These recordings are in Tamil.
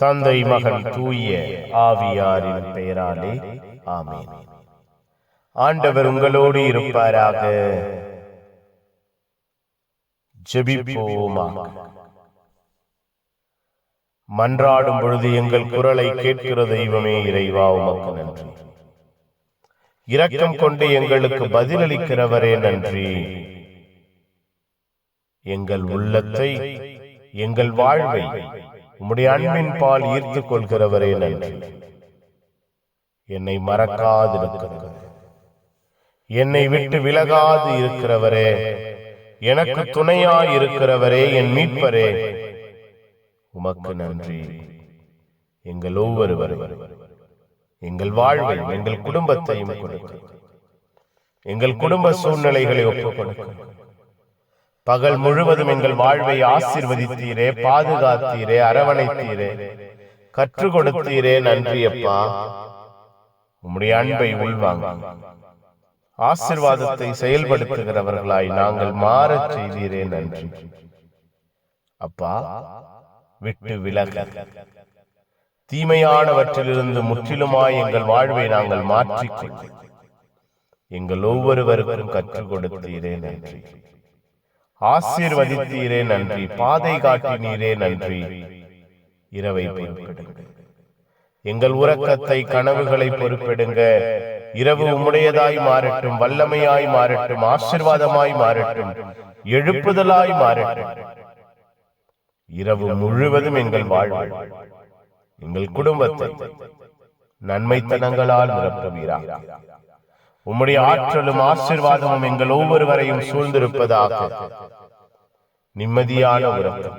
தந்தை மகன் தூய ஆவியாரின் பெயராலே ஆமென். ஆண்டவர் உங்களோடு இருப்பாராக. ஜெபிப்போமாக மன்றாடும் பொழுது எங்கள் குரலை கேட்கிற தெய்வமே இறைவா உமக்கு நன்றி. இரக்கம் கொண்டு எங்களுக்கு பதிலளிக்கிறவரே நன்றி. எங்கள் உள்ளத்தை எங்கள் வாழ்வை உம்முடைய அன்பின் பால் ஈர்த்துக் கொள்கிறவரே நன்றி. என்னை மறக்காதிருக்கிறது. என்னை விட்டு விலகாது இருக்கிறவரே எனக்கு துணையாய் இருக்கிறவரே என் மீட்பரே. உமக்கு நன்றி. எங்கள் ஒவ்வொருவரும் எங்கள் வாழ்வை எங்கள் குடும்பத்தையும் கொடுக்க எங்கள் குடும்ப சூழ்நிலைகளை ஒப்புக் கொடுக்க பகல் முழுவதும் எங்கள் வாழ்வை ஆசிர்வதித்தீரே பாதுகாத்தீரே அரவணைத்தீரே. கற்றுக் கொடுத்தீரே நன்றி அப்பா உம்முடைய அன்பை உள்வாங்க. ஆசிர்வாதத்தை செயல்படுத்துகிறவர்களாய் நாங்கள் மாறச் செய்தீரே நன்றி. அப்பா விட்டு விலக. தீமையானவற்றிலிருந்து முற்றிலுமாய் எங்கள் வாழ்வை நாங்கள் மாற்றிக்கொள்ள எங்கள் ஒவ்வொருவருக்கும் கற்றுக் கொடுத்தீரே நன்றி. ஆசீர்வதித்தீரே நன்றி. பாதை காட்டினீரே நன்றி. இரவை பொறுப்பெடுங்க எங்கள் உறக்கத்தை கனவுகளை பொறுப்பெடுங்க. இரவு உம்முடையதாய் மாறட்டும் வல்லமையாய் மாறட்டும் ஆசிர்வாதமாய் மாறட்டும் எழுப்புதலாய் மாறட்டும். இரவு முழுவதும் எங்கள் வாழ்வு. எங்கள் குடும்பத்தை நன்மைத்தனங்களால் நிரப்புவீராக. உம்முடைய ஆற்றலும் ஆசிர்வாதமும் எங்கள் ஒவ்வொருவரையும் சூழ்ந்திருப்பதாக. நிம்மதியான உறக்கம்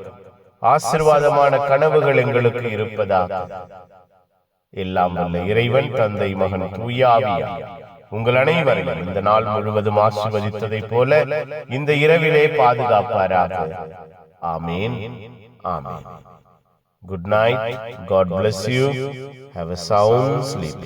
ஆசிர்வாதமான கனவுகள் எங்களுக்கு இருப்பதாக. எல்லாம் வல்ல இறைவன் தந்தை மகன் தூயாவியா உங்கள் அனைவரையும் இந்த நாள் முழுவதும் ஆசிர்வதித்ததைப் போல இந்த இரவிலே பாதுகாப்பாராக. ஆமேன். ஆமேன். Good night God bless you. have a sound sleep.